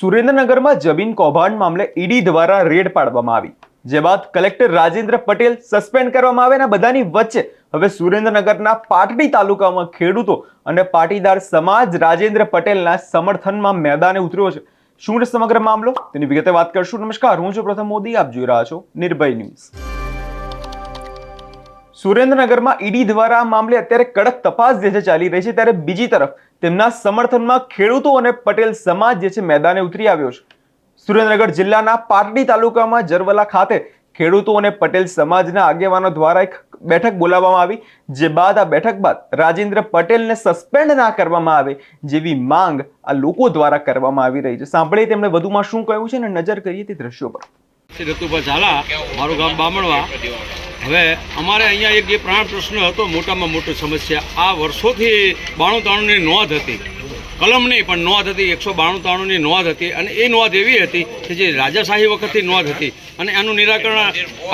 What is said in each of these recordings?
સુરેન્દ્રનગરમાં જમીન કૌભાંડ મામલે ઈડી દ્વારા રેડ પાડવામાં આવી. જે બાદ કલેક્ટર રાજેન્દ્ર પટેલ સસ્પેન્ડ કરવામાં આવે અને બધાની વચ્ચે હવે સુરેન્દ્રનગરના પાટડી તાલુકામાં ખેડૂતો અને પાટીદાર સમાજ રાજેન્દ્ર પટેલના સમર્થનમાં મેદાને ઉતર્યો છે. શું સમગ્ર મામલો? તેની વિગતે વાત કરશું. નમસ્કાર, હું છું પ્રથમ મોદી. આપ જોઈ રહ્યા છો નિર્ભય ન્યૂઝ. સુરેન્દ્રનગરમાં ઈડી દ્વારા મામલે અત્યારે કડક તપાસ જે છે ચાલી રહી છે, ત્યારે બીજી તરફ તેમના સમર્થનમાં ખેડૂતો અને પટેલ સમાજ જે છે મેદાને ઉતરી આવ્યો છે. સુરેન્દ્રનગર જિલ્લાના પાટડી તાલુકામાં જરવલા ખાતે ખેડૂતો અને પટેલ સમાજના આગેવાનો દ્વારા એક બેઠક બોલાવવામાં આવી, જે બાદ આ બેઠક બાદ રાજેન્દ્ર પટેલને સસ્પેન્ડ ના કરવામાં આવે જેવી માંગ આ લોકો દ્વારા કરવામાં આવી રહી છે. સાંભળીએ તેમણે વધુમાં શું કહ્યું છે અને નજર કરીએ તે દ્રશ્યો પર. શ્રી રતુભા ઝાલા, મારું ગામ બામણવા. હવે અમારે અહીંયા એક જે પ્રાણ પ્રશ્ન હતો, મોટામાં મોટી સમસ્યા. આ વર્ષોથી બાણું તાણુંની નોંધ હતી. કલમ નહીં, પણ નોંધ હતી, એકસો બાણું તાણુંની નોંધ હતી. અને એ નોંધ એવી હતી કે જે રાજાશાહી વખતથી નોંધ હતી. અને એનું નિરાકરણ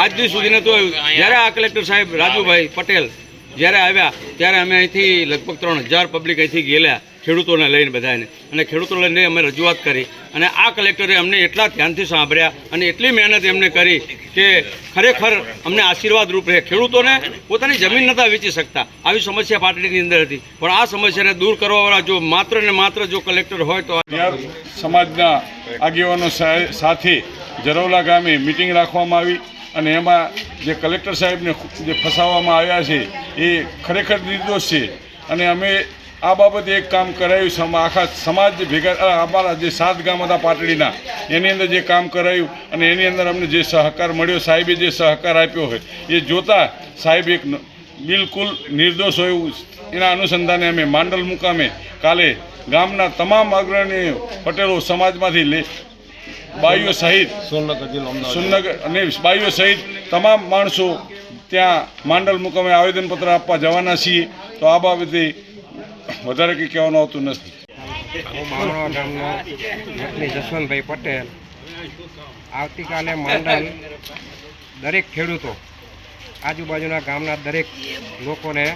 આજ દી સુધી નહોતું આવ્યું જ્યારે આ કલેક્ટર સાહેબ રાજુભાઈ પટેલ જ્યારે આવ્યા, ત્યારે અમે અહીંથી લગભગ ત્રણ હજાર પબ્લિક અહીંથી ગયેલા. ખેડૂતોને લઈને બધાને અને ખેડૂતો લઈને અમે રજૂઆત કરી. અને આ કલેક્ટરે અમને એટલા ધ્યાનથી સાંભળ્યા અને એટલી મહેનત એમને કરી કે ખરેખર અમને આશીર્વાદ રૂપ રહે. ખેડૂતોને પોતાની જમીન નહોતા વેચી શકતા. આવી સમસ્યા પાટડીની અંદર હતી. પણ આ સમસ્યાને દૂર કરવાવાળા જો માત્ર ને માત્ર જો કલેક્ટર હોય તો સમાજના આગેવાનો સાથે જરોલા ગામે મિટિંગ રાખવામાં આવી અને એમાં જે કલેક્ટર સાહેબને જે ફસાવવામાં આવ્યા છે એ ખરેખર નિર્દોષ છે. અને અમે આ બાબતે એક કામ કરાયું સમ- આખા સમાજ ભેગા અમારા જે સાત ગામ હતા પાટડીના એની અંદર જે કામ કરાયું અને એની અંદર અમને જે સહકાર મળ્યો સાહેબે જે સહકાર આપ્યો હોય એ જોતા સાહેબ એક બિલકુલ નિર્દોષ હોય એના અનુસંધાને અમે માંડલ મુકામે કાલે ગામના તમામ અગ્રણીઓ પટેલો સમાજમાંથી લે બાઈઓ સહિત સુનગર અને બાઈઓ સહિત તમામ માણસો ત્યાં માંડલ મુકામે આવેદનપત્ર આપવા જવાના છીએ. તો આ બાબતે વધારે કંઈ કહેવાનું આવતું નથી. હું બામણવા ગામનો વ્યક્તિ જસવંતભાઈ પટેલ. આવતીકાલે માંડલ દરેક ખેડૂતો આજુબાજુના ગામના દરેક લોકોને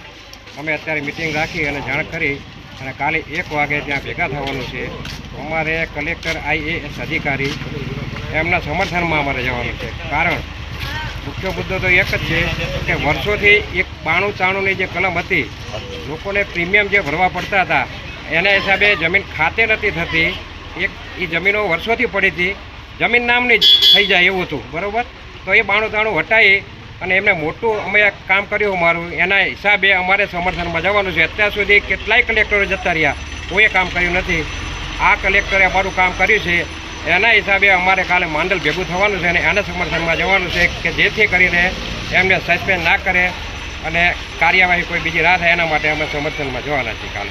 અમે અત્યારે મિટિંગ રાખી અને જાણ કરી અને કાલે એક વાગે ત્યાં ભેગા થવાનું છે. અમારે કલેક્ટર આઈએએસ અધિકારી એમના સમર્થનમાં અમારે જવાનું છે. કારણ મુખ્ય મુદ્દો તો એક જ છે કે વર્ષોથી એક બાણું ચાણુંની જે કલમ હતી, લોકોને પ્રીમિયમ જે ભરવા પડતા હતા, એના હિસાબે જમીન ખાતે નથી થતી. એક એ જમીનો વર્ષોથી પડી હતી. જમીન નામની જ થઈ જાય એવું હતું, બરાબર? તો એ બાણું ચાણું હટાવી અને એમને મોટું અમે કામ કર્યું અમારું. એના હિસાબે અમારે સમર્થનમાં જવાનું છે. અત્યાર સુધી કેટલાય કલેક્ટરો જતા રહ્યા. કોઈએ કામ કર્યું નથી. આ કલેક્ટરે અમારું કામ કર્યું છે. એના હિસાબે અમારે કાલે માંડલ ભેગું થવાનું છે અને એના સમર્થનમાં જવાનું છે કે જેથી કરીને એમને સસ્પેન્ડ ના કરે અને કાર્યવાહી કોઈ બીજી રાહ થાય એના માટે અમે સમર્થનમાં જવાના છીએ કાલે.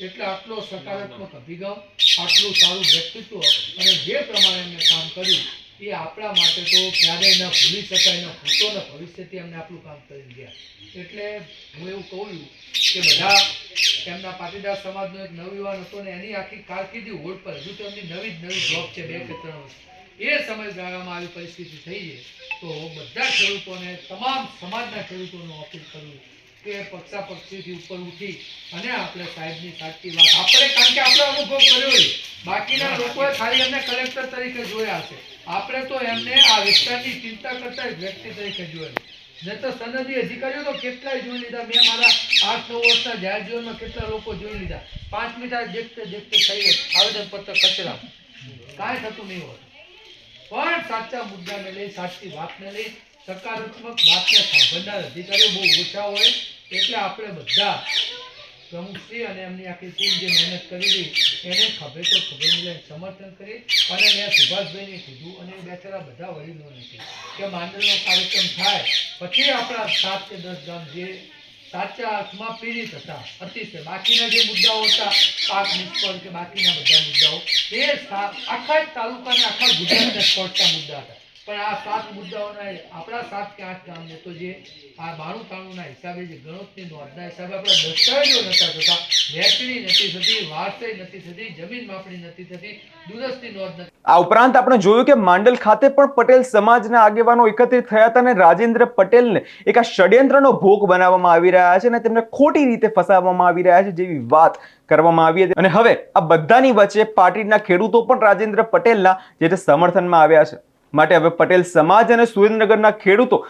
એટલે આટલો સકારાત્મક અભિગમ, આટલું સારું વ્યક્તિત્વ અને જે પ્રમાણે એમને કામ કર્યું એ આપણા માટે તો ક્યારેય ન ભૂલી શકાય, ન ભૂતો ન ભવિષ્યથી એમને આપણું કામ કરી ગયા. એટલે હું એવું કહું કે બધા એમના પાટીદાર સમાજનો એક નવયુવાન હતો ને એની આખી કારકિર્દી હોડ પર હજુ તો એમની નવી જ નવી જોબ છે બે કે ત્રણ વર્ષ એ સમયગાળામાં આવી પરિસ્થિતિ થઈ છે. તો બધા ખેડૂતોને, તમામ સમાજના ખેડૂતોનો અપીલ કરું કે પક્ષા પક્ષીથી ઉપર ઉઠી અને આપણે સાહેબની સાચી વાત, આપણે કારણ કે આપણે અનુભવ કર્યો બાકીના લોકોએ ખાલી એમને કલેક્ટર તરીકે જોયા છે આપણે તો એમને આ વિસ્તારની ચિંતા કરતા વ્યક્તિ તરીકે જોયા ને તો સનદી અધિકારીઓ તો કેટલાય જોઈ લીધા. મેં મારા આઠ નવ વર્ષના જાહેર જીવનમાં કેટલા લોકો જોઈ લીધા. પાંચ મિનિટ દેખતે દેખતે થઈએ આવેદનપત્ર કચરા. કાંઈ થતું નહીં હોય. પણ સાચા મુદ્દાને લઈ, સાચી વાતને લઈ, સકારાત્મક વાતને સાંભળનાર અધિકારીઓ બહુ ઓછા હોય. એટલે આપણે બધા પ્રમુખશ્રી અને એમની આખી ટીમ જે મહેનત કરી હતી એને ખભે તો ખભે મિલાઈને સમર્થન કરી. અને મેં સુભાષભાઈને કીધું અને બેઠેલા બધા વડીલોને કીધું કે માંડલનો કાર્યક્રમ થાય, પછી આપણા સાત કે દસ ગામ જે સાચા અર્થમાં પીડિત હતા, અતિશય. બાકીના જે મુદ્દાઓ હતા, પાક નિષ્ફળ કે બાકીના બધા મુદ્દાઓ, એ આખા તાલુકાને, આખા ગુજરાતને સ્પર્શતા મુદ્દા હતા. પણ આ સાત મુદ્દાઓના આપણા સાત કે આઠ ગામને તો જે આ બાણું ત્રાણુંના હિસાબે જે ગણોતની નોંધના હિસાબે આપણા દસ્તાવેજો નતા થતા વહેંચણી નથી થતી, વારસાઈ નથી થતી, જમીન માપણી નથી થતી, દુરસ્તી નોંધ નથી. આ ઉપરાંત આપણે જોયું કે માંડલ ખાતે પણ પટેલ સમાજના આગેવાનો એકત્રિત થયા હતા અને રાજેન્દ્ર પટેલને એક આ ષડયંત્રનો ભોગ બનાવવામાં આવી રહ્યા છે અને તેમને ખોટી રીતે ફસાવવામાં આવી રહ્યા છે જેવી વાત કરવામાં આવી હતી. અને હવે આ બધાની વચ્ચે પાર્ટીના ખેડૂતો પણ રાજેન્દ્ર પટેલના જે સમર્થનમાં આવ્યા છે. માટે હવે પટેલ સમાજ અને સુરેન્દ્રનગરના ખેડૂતો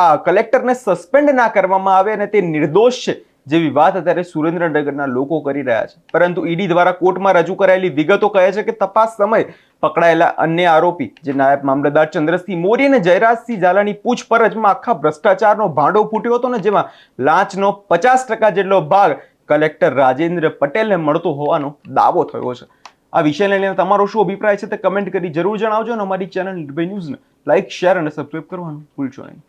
આ કલેક્ટરને સસ્પેન્ડ ના કરવામાં આવે અને તે નિર્દોષ છે જેવી વાત અત્યારે સુરેન્દ્રનગરના લોકો કરી રહ્યા છે. પરંતુ ઈડી દ્વારા કોર્ટમાં રજૂ કરાયેલી વિગતો કહે છે કે તપાસ સમયે પકડાયેલા અન્ય આરોપી, જે નાયબ મામલતદાર ચંદ્રસિંહ મોરી અને જયરાજસિંહ ઝાલાની પૂછપરછમાં આખા ભ્રષ્ટાચારનો ભાંડો ફૂટ્યો હતો ને જેમાં લાંચનો પચાસ જેટલો ભાગ કલેક્ટર રાજેન્દ્ર પટેલને મળતો હોવાનો દાવો થયો છે. આ વિષયને લઈને તમારો શું અભિપ્રાય છે તે કમેન્ટ કરી જરૂર જણાવજો અને અમારી ચેનલ નિર્ભય ન્યૂઝને લાઇક શેર અને સબસ્ક્રાઇબ કરવાનું ભૂલશો નહીં.